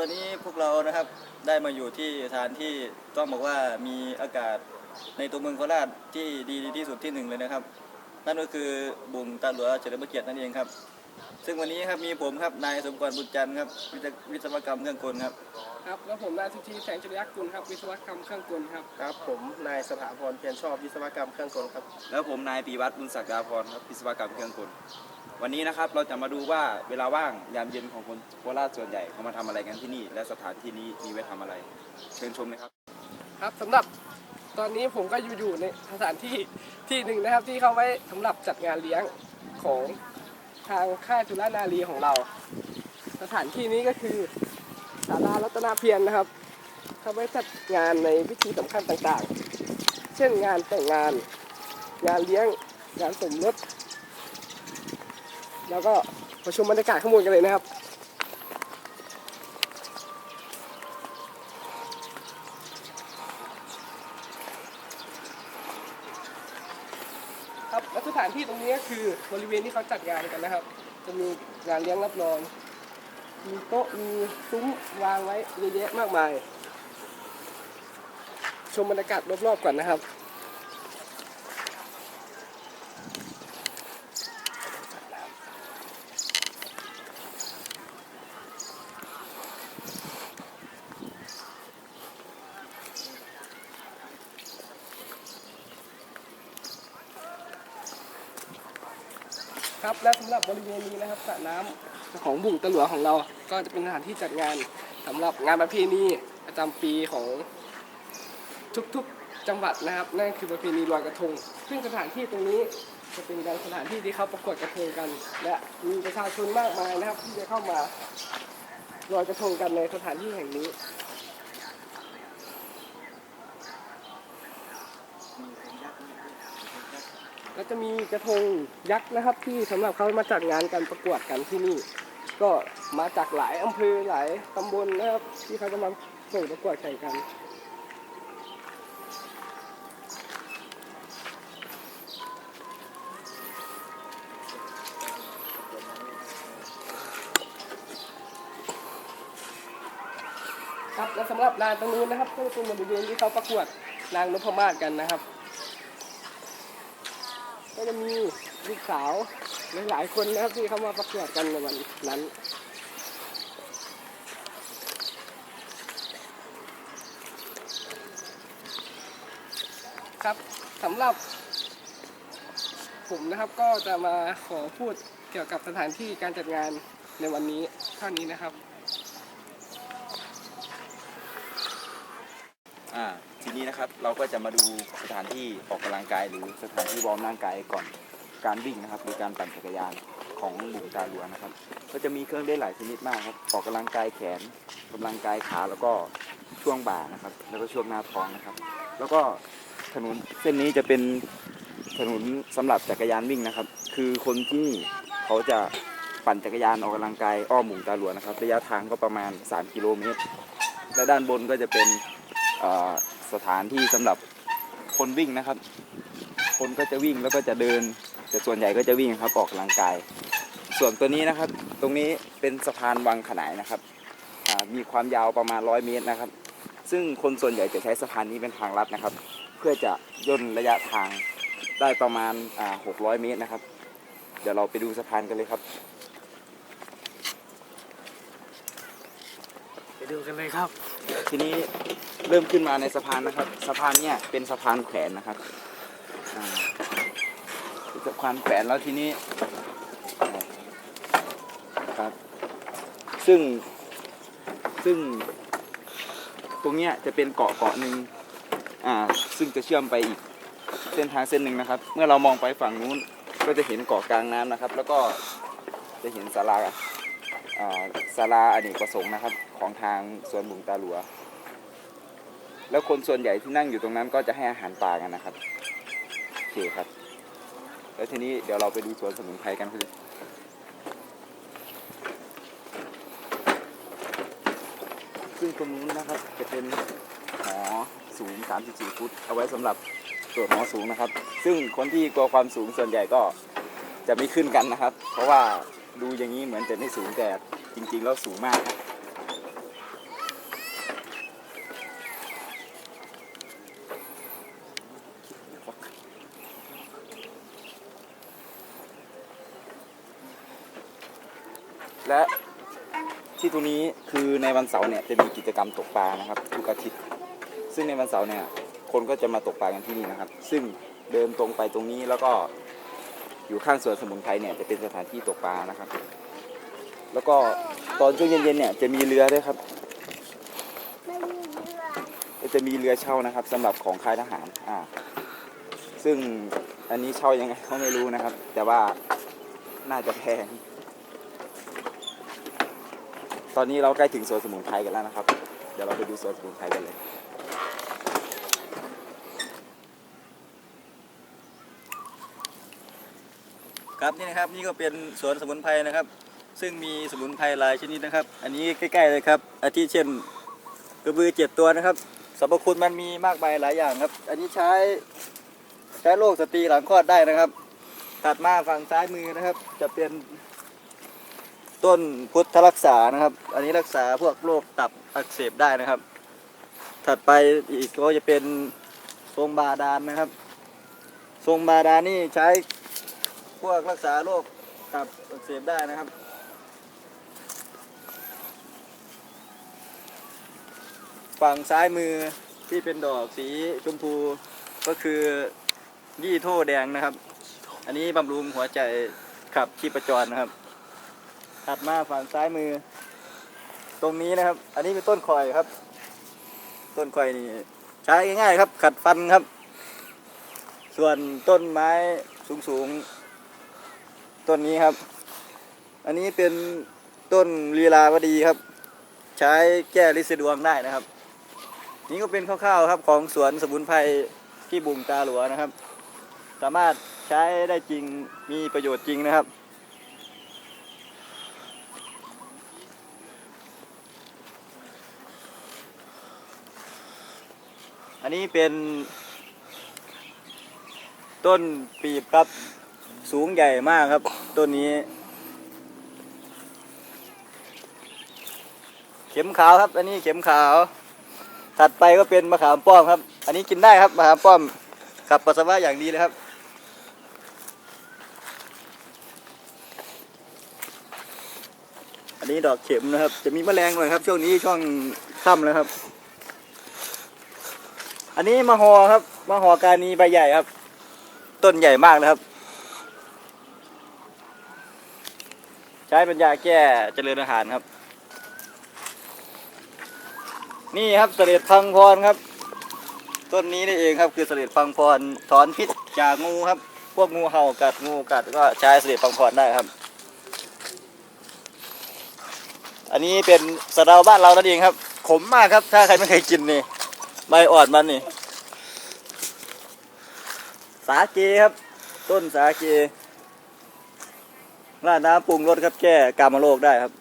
ตอนนี้พวกเรานะครับได้มาอยู่ที่สถานที่ต้องบอกว่ามีอากาศในตัวเมืองโคราชที่ดีที่สุดที่หนึ่งเลยนะครับ นั่นก็คือบุงตาหลวงเฉลิมพระเกียรตินั่นเองครับ ซึ่งวันนี้ครับมีผมครับนายสมกรบุญจันทร์ครับวิศวิศวกรรมเครื่องกลครับครับแล้วผมนายสุธีแสงจริยกุลครับวิศวกรรมเครื่องกลครับครับ ผมนายสถาพรเพียรชอบวิศวกรรมเครื่องกลครับแล้วผมนายปีวัฒน์บุญศักดาพรครับวิศวกรรมเครื่องกล วันนี้นะครับเราจะมาดูว่าเวลาว่างยามเย็นของคนโคราชส่วนใหญ่เขามาทำอะไรกันที่นี่ และสถานที่นี้มีไว้ทำอะไร เชิญชมเลยครับ ครับสำหรับตอนนี้ผมก็อยู่อยู่ในสถานที่ที่หนึ่งนะครับที่เขาไว้สำหรับจัดงานเลี้ยงของทางค่ายจุฬานารีของเรา สถานที่นี้ก็คือศาลารัตนาเพียรนะครับเขาไว้จัดงานในพิธีสำคัญต่างๆ เช่นงานแต่งงาน งานเลี้ยงงานสมรส แล้วก็ประชุมบรรยากาศข้างบนกันเลยนะครับครับและสถานที่ตรงนี้คือบริเวณที่เขาจัดงานกันนะครับ จะมีงานเลี้ยงรับรอง มีโต๊ะมีซุ้มวางไว้เยอะแยะมากมาย ชมบรรยากาศรอบๆก่อนนะครับ ครับ และสำหรับบริเวณนี้นะครับสระน้ำของบุ่งตะหลวของเรา ก็จะเป็นสถานที่จัดงานสำหรับงานประเพณีประจำปีของทุกๆจังหวัดนะครับ นั่นคือประเพณีลอยกระทง ซึ่งสถานที่ตรงนี้จะเป็นการสถานที่ที่เขาประกวดกระทงกัน และมีประชาชนมากมายนะครับ ที่จะเข้ามาลอยกระทงกันในสถานที่แห่งนี้ แล้วจะมีกระทงยักษ์นะครับ ที่สำหรับเขามาจัดงานกันประกวดกันที่นี่ ก็มาจากหลายอำเภอหลายตำบลนะครับ ที่เขาจะมาส่งประกวดแข่งกันครับและสำหรับลานตรงนู้นนะครับก็เป็นบริเวณที่เขาประกวดนางนพมาศกันนะครับ ก็จะมีลูกสาวหลายๆคนนะครับที่เขามาประกวดกันในวันนั้นครับสำหรับ ผมนะครับก็จะมาขอพูดเกี่ยวกับสถานที่การจัดงานในวันนี้เท่านี้นะครับ อ่า ทีนี้นะครับเราก็จะมาดูสถานที่ออกกำลังกายหรือสถานที่วอร์มร่างกายก่อนการวิ่งนะครับหรือการปั่นจักรยานของบุ่งตาหลวงนะครับ ก็จะมีเครื่องเล่นหลายชนิดมากครับออกกำลังกายแขนกำลังกายขาแล้วก็ช่วงบ่านะครับ แล้วก็ช่วงหน้าท้องนะครับ แล้วก็ถนนเส้นนี้จะเป็นถนนสำหรับจักรยานวิ่งนะครับ คือคนที่นี่เขาจะปั่นจักรยานออกกำลังกายอ้อมบุ่ตาหลวงนะครับ ระยะทางก็ประมาณ 3 กิโลเมตรและด้านบนก็จะเป็นอ่อ สถานที่สำหรับคนวิ่งนะครับ คนก็จะวิ่งแล้วก็จะเดิน แต่ส่วนใหญ่ก็จะวิ่งครับออกกำลังกาย ส่วนตัวนี้นะครับ ตรงนี้เป็นสะพานวังขนายนะครับมีความยาวประมาณ 100 เมตรนะครับ ซึ่งคนส่วนใหญ่จะใช้สะพานนี้เป็นทางลัดนะครับ เพื่อจะย่นระยะทางได้ประมาณ 600 เมตรนะครับ เดี๋ยวเราไปดูสะพานกันเลยครับ ไปดูกันเลยครับ ทีนี้เริ่มขึ้นมาในสะพานนะครับ สะพานเนี่ยเป็นสะพานแขวนนะครับเป็นสะพานแขวนแล้วทีนี้ครับ ซึ่งซึ่งตรงเนี้ยจะเป็นเกาะเกาะหนึ่งอ่าซึ่งจะเชื่อมไปอีกเส้นทางเส้นหนึ่งนะครับ เมื่อเรามองไปฝั่งนู้นก็จะเห็นเกาะกลางน้ำนะครับ แล้วก็จะเห็นศาลาอ่าศาลาอเนกประสงค์นะครับ ของทางสวนบุงตาหลัว แล้วคนส่วนใหญ่ที่นั่งอยู่ตรงนั้นก็จะให้อาหารปลากันนะครับโอเคครับ แล้วทีนี้เดี๋ยวเราไปดูสวนสมุนไพรกันคือซึ่งตรงนู้นนะครับจะเป็นหอสูง 34 ฟุต เอาไว้สำหรับตรวจหอสูงนะครับ ซึ่งคนที่กลัวความสูงส่วนใหญ่ก็จะไม่ขึ้นกันนะครับ เพราะว่าดูอย่างนี้เหมือนจะไม่สูงแต่จริงๆแล้วสูงมาก และที่ตรงนี้คือในวันเสาร์เนี่ยจะมีกิจกรรมตกปลานะครับทุกอาทิตย์ ซึ่งในวันเสาร์เนี่ยคนก็จะมาตกปลากันที่นี่นะครับ ซึ่งเดินตรงไปตรงนี้แล้วก็อยู่ข้างสวนสมุนไพรเนี่ยจะเป็นสถานที่ตกปลานะครับ แล้วก็ตอนช่วงเย็นๆเนี่ยจะมีเรือด้วยครับจะมีเรือเช่านะครับสำหรับของค่ายทหารอ่าซึ่งอันนี้เช่ายังไงก็ไม่รู้นะครับ แต่ว่าน่าจะแพง ตอนนี้เราใกล้ถึงสวนสมุนไพรกันแล้วนะครับ เดี๋ยวเราไปดูสวนสมุนไพรกันเลย ครับนี่นะครับนี่ก็เป็นสวนสมุนไพรนะครับ ซึ่งมีสมุนไพรหลายชนิดนะครับ อันนี้ใกล้ๆเลยครับอาทิเช่นกระบือเจ็ดตัวนะครับสรรพคุณมันมีมากมายหลายอย่างครับ อันนี้ใช้ใช้โรคสตรีหลังคลอดได้นะครับ ตัดมาฝั่งซ้ายมือนะครับ จะเป็น ต้นพุทธรักษานะครับ อันนี้รักษาพวกโรคตับอักเสบได้นะครับ ถัดไปอีกก็จะเป็นทรงบาดาลนะครับ ทรงบาดาลนี่ใช้พวกรักษาโรคตับอักเสบได้นะครับ ฝั่งซ้ายมือที่เป็นดอกสีชมพูก็คือยี่โทแดงนะครับ อันนี้บำรุงหัวใจขับชีพจรนะครับ ถัดมาฝั่งซ้ายมือ ตรงนี้นะครับ อันนี้เป็นต้นข่อยครับ ต้นข่อยนี่ใช้ง่ายๆครับ ขัดฟันครับ ส่วนต้นไม้สูงๆต้นนี้ครับ อันนี้เป็นต้นลีลาวดีครับ ใช้แก้ลิสดวงได้นะครับ นี่ก็เป็นคร่าวๆครับของสวนสมุนไพรที่บุงตาหลวนะครับ สามารถใช้ได้จริงมีประโยชน์จริงนะครับ นนี้เป็น ต้นปีบครับ สูงใหญ่มากครับ ต้นนี้ เข็มขาวครับ อันนี้เข็มขาว ถัดไปก็เป็นมะขามป้อมครับ อันนี้กินได้ครับมะขามป้อมขับปัสสาวะอย่างดีเลยครับอันนี้ดอกเข็มนะครับ จะมีแมลงหน่อยครับ ช่วงนี้ช่วงค่ำแล้วครับ อันนี้มะฮอครับมะฮอการนีใบใหญ่ครับ ต้นใหญ่มากนะครับ ใช้เป็นยาแก้เจริญอาหารครับ นี่ครับเสลดพังพรครับ ต้นนี้นี่เองครับคือเสลดพังพรถอนพิษจากงูครับ พวกงูเห่ากัดงูกัดก็ใช้เสลดพังพรได้ครับ อันนี้เป็นสะเดาบ้านเรานั่นเองครับ ขมมากครับ ถ้าใครไม่เคยกินนี่ ใบอ่อนมันนี่ สาเกครับ ต้นสาเกราดน้ำปรุงรสครับแก้กามโรคได้ครับ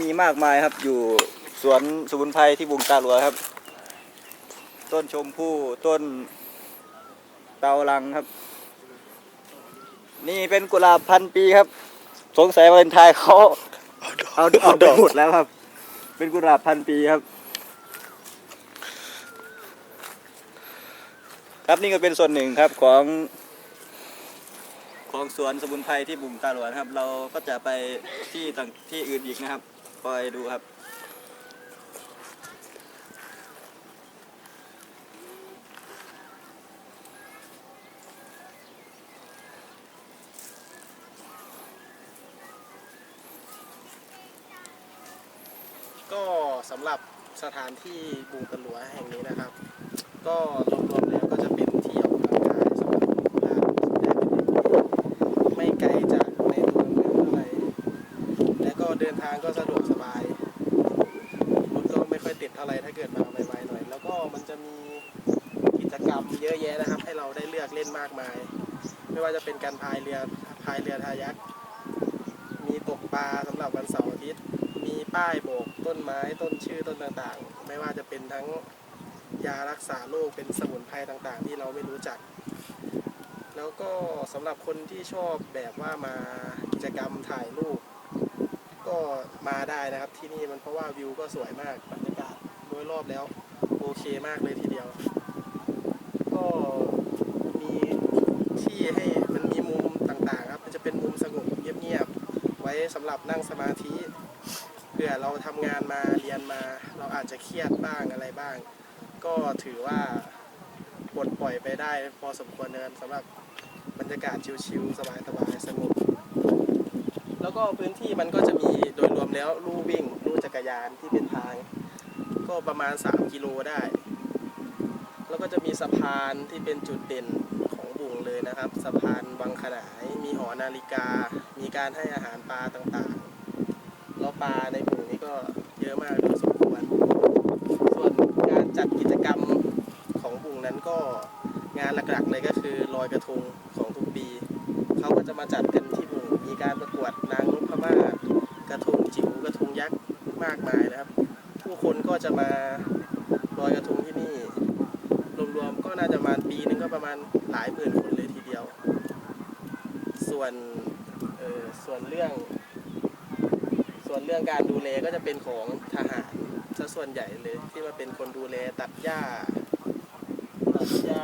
มีมากมายครับอยู่สวนสมุนไพรที่บุงตาหลวครับ ต้นชมพู่ต้นเตาลังครับ นี่เป็นกุหลาบพันปีครับ สงสัยวาเลนไทน์เขาเอาเอาดอกหมดแล้วครับ เป็นกุหลาบพันปีครับ ครับนี่ก็เป็นส่วนหนึ่งครับของของสวนสมุนไพรที่บุ่มตาหลวนครับ เราก็จะไปที่ต่างที่อื่นอีกนะครับคอยดูครับ ก็สำหรับสถานที่บุงตะหลวแห่งนี้นะครับ ก็รวมๆแล้ว ก็จะเป็นที่ออกกำลังกายสำหรับผู้ล่าได้เป็นอย่างดีไม่ไกลจากในตัวเมืองเท่าไหร่และก็เดินทางก็สะดวกสบายรถก็ไม่ค่อยติดเท่าไหร่ถ้าเกิดมาไวๆหน่อย แล้วก็มันจะมีกิจกรรมเยอะแยะนะครับ ให้เราได้เลือกเล่นมากมาย ไม่ว่าจะเป็นการพายเรือพายเรือทายักมีตกปลาสำหรับวันเสาร์อาทิตย์ มีป้ายโบกต้นไม้ต้นชื่อต้นต่างๆ ไม่ว่าจะเป็นทั้ง ยารักษาโรคเป็นสมุนไพรต่างๆ ที่เราไม่รู้จัก แล้วก็สำหรับคนที่ชอบแบบว่ามากิจกรรมถ่ายรูป ก็มาได้นะครับที่นี่มันเพราะว่าวิวก็สวยมากบรรยากาศโดยรอบแล้วโอเคมากเลยทีเดียว ก็มีที่ให้มันมีมุมต่างๆครับมันจะเป็นมุมสงบเงียบๆไว้สำหรับนั่งสมาธิเผื่อเราทำงานมาเรียนมา เราอาจจะเครียดบ้างอะไรบ้าง ก็ถือว่าปลดปล่อยไปได้พอสมควรเนินสำหรับบรรยากาศชิลๆสบายๆสงบแล้วก็พื้นที่มันก็จะมีโดยรวมแล้วลู่วิ่งลู่จักรยานที่เป็นทาง ก็ประมาณ 3 กิโลได้ แล้วก็จะมีสะพานที่เป็นจุดเด่นของบุงเลยนะครับ สะพานวังขนายมีหอนาฬิกา มีการให้อาหารปลาต่างๆแล้วปลาในบุงนี้ก็เยอะมากพอสมควร ส่วนการจัดกิจกรรมของบุงนั้นก็ งานหลักๆเลยก็คือลอยกระทงของทุกปี เขาก็จะมาจัดกันที่บุงมีการประกวดนางนพม่ากระทงจิ๋วกระทงยักษ์มากมายนะครับ ผู้คนก็จะมาลอยกระทงที่นี่ รวมๆก็น่าจะประมาณปีนึงก็ประมาณหลายหมื่นคนเลยทีเดียว ส่วนเออส่วนเรื่อง ส่วนเรื่องการดูแลก็จะเป็นของทหารซะส่วนใหญ่เลยที่มาเป็นคนดูแลตัดหญ้าตัดหญ้า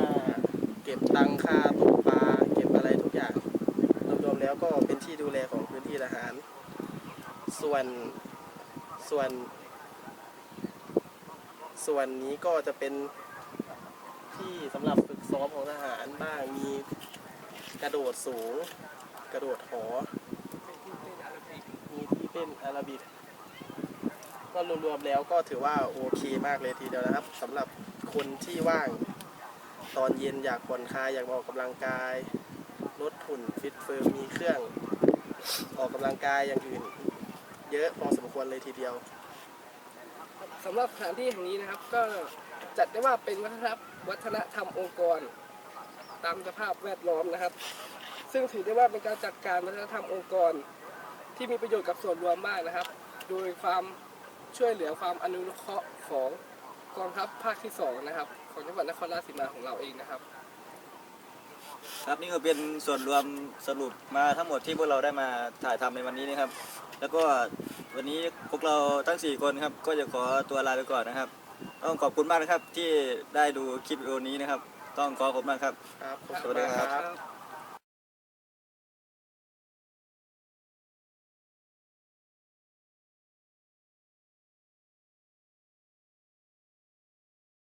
ก็บตังค่าตกปลาเก็บอะไรทุกอย่างรวมๆแล้วก็เป็นที่ดูแลของพื้นที่ทหาร ส่วนส่วน ส่วนนี้ก็จะเป็นที่สำหรับฝึกซ้อมของทหารบ้างมีกระโดดสูง กระโดดหอมีที่เต้นอาราบิกก็รวมๆแล้วก็ถือว่าโอเคมากเลยทีเดียวนะครับสำหรับคนที่ว่าง ตอนเย็นอยากผ่อนคลายอยากออกกำลังกายลดหุ่นฟิตเฟิร์มมีเครื่อง ออกกำลังกายอย่างอื่น เยอะพอสมควรเลยทีเดียวสำหรับสถานที่แห่งนี้นะครับก็จัดได้ว่าเป็นวัฒนธรรมวัฒนธรรมองค์กร ตามสภาพแวดล้อมนะครับ ซึ่งถือได้ว่าเป็นการจัดการวัฒนธรรมองค์กร ที่มีประโยชน์กับส่วนรวมมากนะครับ โดยความช่วยเหลือความอนุเคราะห์ของกองทัพภาคที่สองนะครับ ของจังหวัดนครราชสีมาของเราเองนะครับ ครับนี่ก็เป็นส่วนรวมสรุปมาทั้งหมดที่พวกเราได้มาถ่ายทำในวันนี้นะครับ แล้วก็วันนี้พวกเราทั้ง 4 คนครับ ก็จะขอตัวลาไปก่อนนะครับ ต้องขอบคุณมากนะครับที่ได้ดูคลิปวิดีโอนี้นะครับ ต้องขอขอบคุณมากครับ ครับขอบสคุวัณสดีมากครับครับ